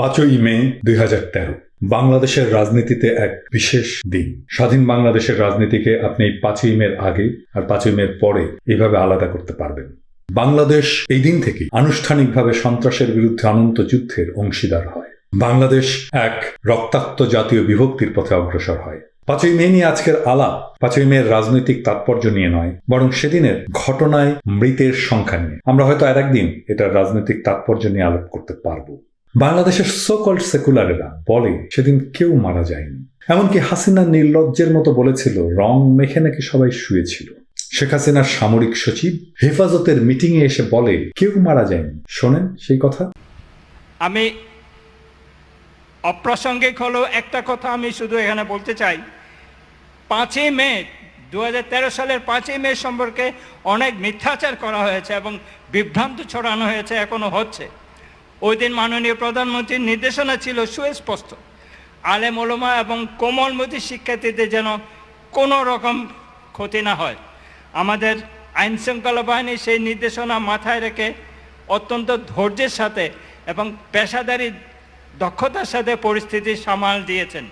পাঁচই মে দুই হাজার তেরো, বাংলাদেশের রাজনীতিতে এক বিশেষ দিন। স্বাধীন বাংলাদেশের রাজনীতিকে আপনি পাঁচই মের আগে আর পাঁচই মের পরে এইভাবে আলাদা করতে পারবেন। বাংলাদেশ এই দিন থেকে আনুষ্ঠানিকভাবে সন্ত্রাসের বিরুদ্ধে অনন্ত যুদ্ধের অংশীদার হয়। বাংলাদেশ এক রক্তাক্ত জাতীয় বিভক্তির পথে অগ্রসর হয়। পাঁচই মে নিয়ে আজকের আলাপ পাঁচই মেয়ের রাজনৈতিক তাৎপর্য নিয়ে নয়, বরং সেদিনের ঘটনায় মৃতের সংখ্যা নিয়ে। আমরা হয়তো আর একদিন এটার রাজনৈতিক তাৎপর্য নিয়ে আলাপ করতে পারব। বাংলাদেশের সকল্ড সেকুলারেরা বলে, সেদিন কেউ মারা যায়নি। এমনকি হাসিনা নির্লজ্জের মতো বলেছিল, রং মেখে নাকি সবাই শুয়েছিল। শেখ হাসিনার সামরিক সচিব হেফাজতের মিটিংয়ে এসে বলে, কেউ মারা যায়নি। শোনেন সেই কথা। আমি অপ্রাসঙ্গিক হলো একটা কথা আমি শুধু এখানে বলতে চাই। পাঁচই মে দু হাজার তেরো সালের পাঁচই মে সম্পর্কে অনেক মিথ্যাচার করা হয়েছে এবং বিভ্রান্ত ছড়ানো হয়েছে, এখনও হচ্ছে। ওই দিন মাননীয় প্রধানমন্ত্রীর নির্দেশনা ছিল সুস্পষ্ট। আলেম ওলমা এবং কোমলমতি শিক্ষার্থীদের যেন কোনো রকম ক্ষতি না হয়। আমাদের আইন শৃঙ্খলা বাহিনী সেই নির্দেশনা মাথায় রেখে অত্যন্ত ধৈর্যের সাথে এবং পেশাদারি দক্ষতার সাথে পরিস্থিতি সামাল দিয়েছেন।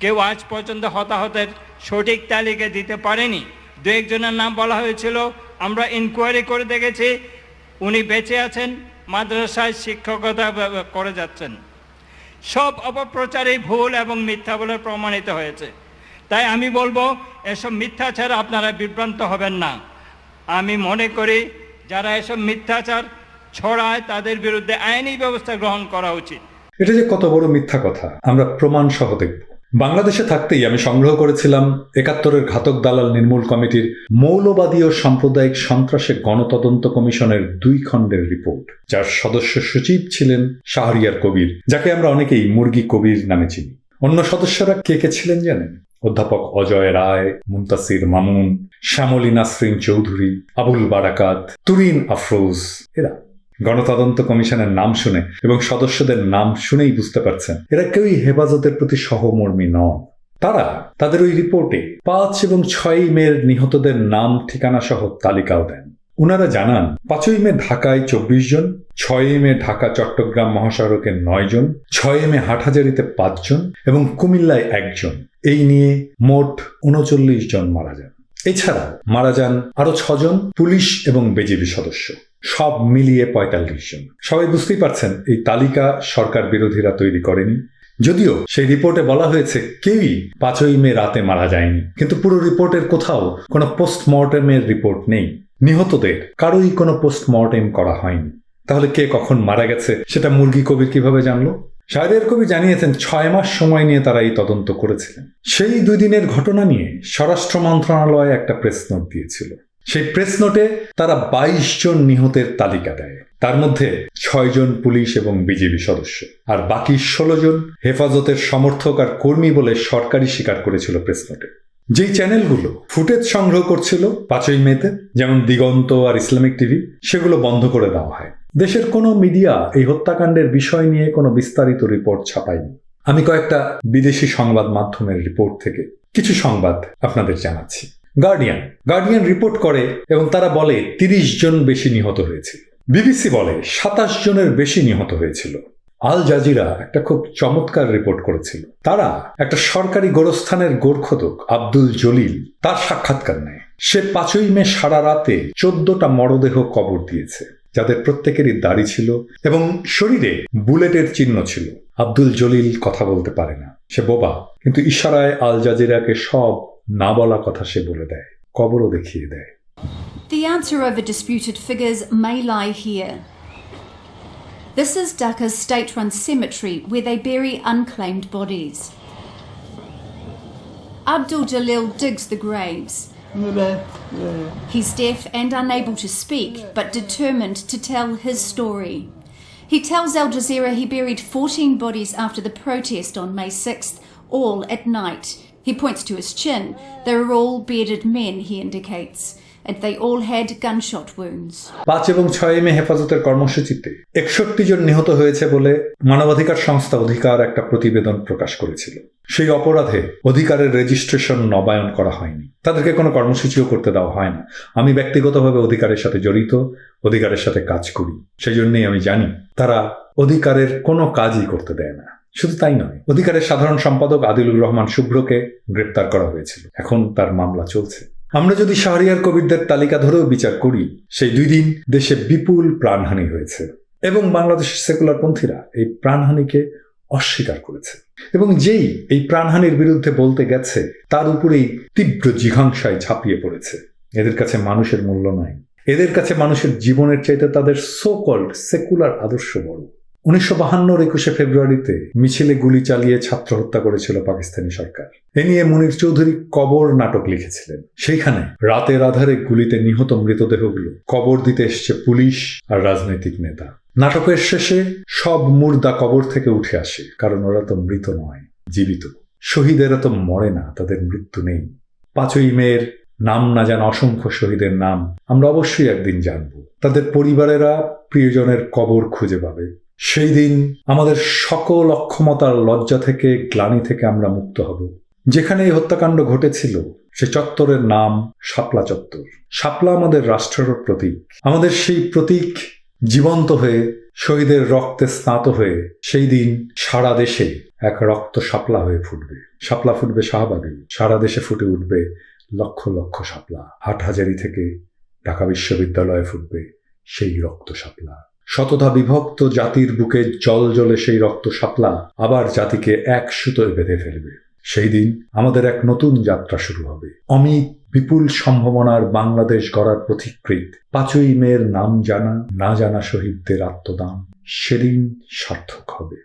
কেউ আজ পর্যন্ত হতাহতের সঠিক তালিকা দিতে পারেনি। দু একজনের নাম বলা হয়েছিল, আমরা ইনকোয়ারি করে দেখেছি উনি বেঁচে আছেন, মাদ্রাসায় শিক্ষকতা করে যাচ্ছেন। সব অপপ্রচারই ভুল এবং মিথ্যা বলে প্রমাণিত হয়েছে। তাই আমি বলব, এসব মিথ্যাচার আপনারা বিভ্রান্ত হবেন না। আমি মনে করি, যারা এসব মিথ্যাচার ছড়ায়, তাদের বিরুদ্ধে আইনি ব্যবস্থা গ্রহণ করা উচিত। এটা যে কত বড় মিথ্যা কথা, আমরা প্রমাণ সহ দেখব। বাংলাদেশে থাকতেই আমি সংগ্রহ করেছিলাম একাত্তরের ঘাতক দালাল নির্মূল কমিটির মৌলবাদী ও সাম্প্রদায়িক সন্ত্রাসে গণতদন্ত কমিশনের দুই খণ্ডের রিপোর্ট, যার সদস্য সচিব ছিলেন শাহরিয়ার কবির, যাকে আমরা অনেকেই মুরগি কবির নামে চিনি। অন্য সদস্যরা কে কে ছিলেন জানেন? অধ্যাপক অজয় রায়, মুন্তাসির মামুন, শ্যামলী নাসরিন চৌধুরী, আবুল বারাকাত, তুরিন আফরোজ, এরা। গণতদন্ত কমিশনের নাম শুনে এবং সদস্যদের নাম শুনেই বুঝতে পারছেন। এরা কেউই হেফাজতের প্রতি সহমর্মী নন। তারা তাদের ওই রিপোর্টে পাঁচ এবং ছয় মের নিহতদের নাম, ঠিকানা সহ তালিকাও দেন। উনারা জানান, পাঁচই মে ঢাকায় চব্বিশ জন ছয় মে ঢাকা, চট্টগ্রাম মহাসড়কে নয় জন ছয় মে হাটহাজারিতে পাঁচজন এবং কুমিল্লায় একজন এই নিয়ে মোট উনচল্লিশ জন মারা যান। এছাড়া মারা যান আরও ছজন পুলিশ এবং বিজেপি সদস্য। সব মিলিয়ে পঁয়তাল্লিশ জন। সবাই বুঝতেই পারছেন, এই তালিকা সরকার বিরোধীরা তৈরি করেনি। যদিও সেই রিপোর্টে বলা হয়েছে, কেউই পাঁচই মে রাতে মারা যায়নি। কিন্তু পুরো রিপোর্টের কোথাও কোনো পোস্টমর্টেমের রিপোর্ট নেই। নিহতদের কারোই কোনো পোস্টমর্টেম করা হয়নি। তাহলে কে কখন মারা গেছে, সেটা মুরগি কবির কীভাবে জানলো? শাহরিয়ার কবি জানিয়েছেন, ছয় মাস সময় নিয়ে তারা এই তদন্ত করেছিলেন। সেই দুই দিনের ঘটনা নিয়ে স্বরাষ্ট্র মন্ত্রণালয় একটা প্রেস নোট দিয়েছিল। সেই প্রেস নোটে তারা বাইশ জন নিহতের তালিকা দেয়। তার মধ্যে ছয় জন পুলিশ এবং বিজেপি সদস্য। আর বাকি ষোলো জন হেফাজতের সমর্থক আর কর্মী বলে সরকারি স্বীকার করেছিল প্রেস নোটে যেই চ্যানেলগুলো ফুটেজ সংগ্রহ করছিল পাঁচই মেতে, যেমন দিগন্ত আর ইসলামিক টিভি, সেগুলো বন্ধ করে দেওয়া হয়। দেশের কোনো মিডিয়া এই হত্যাকাণ্ডের বিষয় নিয়ে কোনো বিস্তারিত রিপোর্ট ছাপায়নি। আমি কয়েকটা বিদেশি সংবাদ মাধ্যমের রিপোর্ট থেকে কিছু সংবাদ আপনাদের জানাচ্ছি। গার্ডিয়ান। গার্ডিয়ান রিপোর্ট করে এবং তারা বলে তিরিশ জন বেশি নিহত হয়েছে বিবিসি বলে সাতাশ জনের বেশি নিহত হয়েছিল। আল জাজিরা একটা খুব চমৎকার রিপোর্ট করেছিল। তারা একটা সরকারি গোরস্থানের গোরখদক আব্দুল জলিল তার সাক্ষাৎকার নেয়। সে পাঁচই মে সারা রাতে চোদ্দটা মরদেহ কবর দিয়েছে, যাদের প্রত্যেকেরই দাড়ি ছিল এবং শরীরে বুলেটের চিহ্ন ছিল। আব্দুল জলিল কথা বলতে পারে না। সে বোবা, কিন্তু ইশারায় আল জাজিরাকে সব না বলা কথা সে বলে দেয় কবরও দেখিয়ে দেয় The answer over disputed figures may lie here. This is Dhaka's state run cemetery where they bury unclaimed bodies. Abdul Jalil digs the graves. He's deaf and unable to speak, but determined to tell his story. He tells Al Jazeera he buried 14 bodies after the protest on May 6th, all at night. He points to his chin. They were all bearded men, he indicates, and they all had gunshot wounds. পাঁচ এবং ছয় মে হেফাজতের কর্মসূচিতে একষট্টি জন নিহত হয়েছে বলে মানবাধিকার সংস্থা অধিকার একটা প্রতিবেদন প্রকাশ করেছিল। সেই অপরাধে অধিকারের রেজিস্ট্রেশন নবায়ন করা হয়নি। তাদেরকে কোনো কর্মসূচিও করতে দেওয়া হয় না। আমি ব্যক্তিগতভাবে অধিকারের সাথে জড়িত অধিকারের সাথে কাজ করি। সেই জন্যই আমি জানি তারা অধিকারের কোনো কাজই করতে দেয় না। শুধু তাই নয়, অধিকারের সাধারণ সম্পাদক আদিলুর রহমান শুভ্রকে গ্রেপ্তার করা হয়েছিল। এখন তার মামলা চলছে। আমরা যদি শাহরিয়ার কবিরদের তালিকা ধরেও বিচার করি, সেই দুই দিন দেশে বিপুল প্রাণহানি হয়েছে এবং বাংলাদেশের সেকুলার পন্থীরা এই প্রাণহানিকে অস্বীকার করেছে। এবং যেই এই প্রাণহানির বিরুদ্ধে বলতে গেছে, তার উপরেই তীব্র জিঘাংসায় ঝাঁপিয়ে পড়েছে। এদের কাছে মানুষের মূল্য নাই। এদের কাছে মানুষের জীবনের চাইতে তাদের সোকল্ড সেকুলার আদর্শ বড়। উনিশশো বাহান্নর একুশে ফেব্রুয়ারিতে মিছিলে গুলি চালিয়ে ছাত্র হত্যা করেছিল পাকিস্তানি সরকার। এ নিয়ে মুনির চৌধুরী কবর নাটক লিখেছিলেন। সেইখানে রাতের আধারে গুলিতে নিহত মৃতদেহগুলো কবর দিতে এসছে পুলিশ আর রাজনৈতিক নেতা। নাটকের শেষে সব মুর্দা কবর থেকে উঠে আসে, কারণ ওরা তো মৃত নয়, জীবিত। শহীদেরা তো মরে না, তাদের মৃত্যু নেই। পাঁচই মেয়ের নাম না জানা অসংখ্য শহীদের নাম আমরা অবশ্যই একদিন জানব। তাদের পরিবারেরা প্রিয়জনের কবর খুঁজে পাবে। সেই দিন আমাদের সকল অক্ষমতার লজ্জা থেকে, গ্লানি থেকে আমরা মুক্ত হব। যেখানে এই হত্যাকাণ্ড ঘটেছিল, সে চত্বরের নাম শাপলা চত্বর। শাপলা আমাদের রাষ্ট্রের প্রতীক। আমাদের সেই প্রতীক জীবন্ত হয়ে, শহীদের রক্তে স্নাত হয়ে, সেই দিন সারা দেশে এক রক্ত শাপলা হয়ে ফুটবে। শাপলা ফুটবে শাহবাগে। সারা দেশে ফুটে উঠবে লক্ষ লক্ষ শাপলা। হাটহাজারি থেকে ঢাকা বিশ্ববিদ্যালয়ে ফুটবে সেই রক্ত শাপলা। শতধা বিভক্ত জাতির বুকে জল জলে সেই রক্ত সাপলা, আবার জাতিকে এক সুতোয় বেঁধে ফেলবে। সেই দিন আমাদের এক নতুন যাত্রা শুরু হবে। অমিত বিপুল সম্ভাবনার বাংলাদেশ গড়ার প্রতিকৃত। পাঁচই মেয়ের নাম জানা, না জানা শহীদদের আত্মদান। সেদিন সার্থক হবে।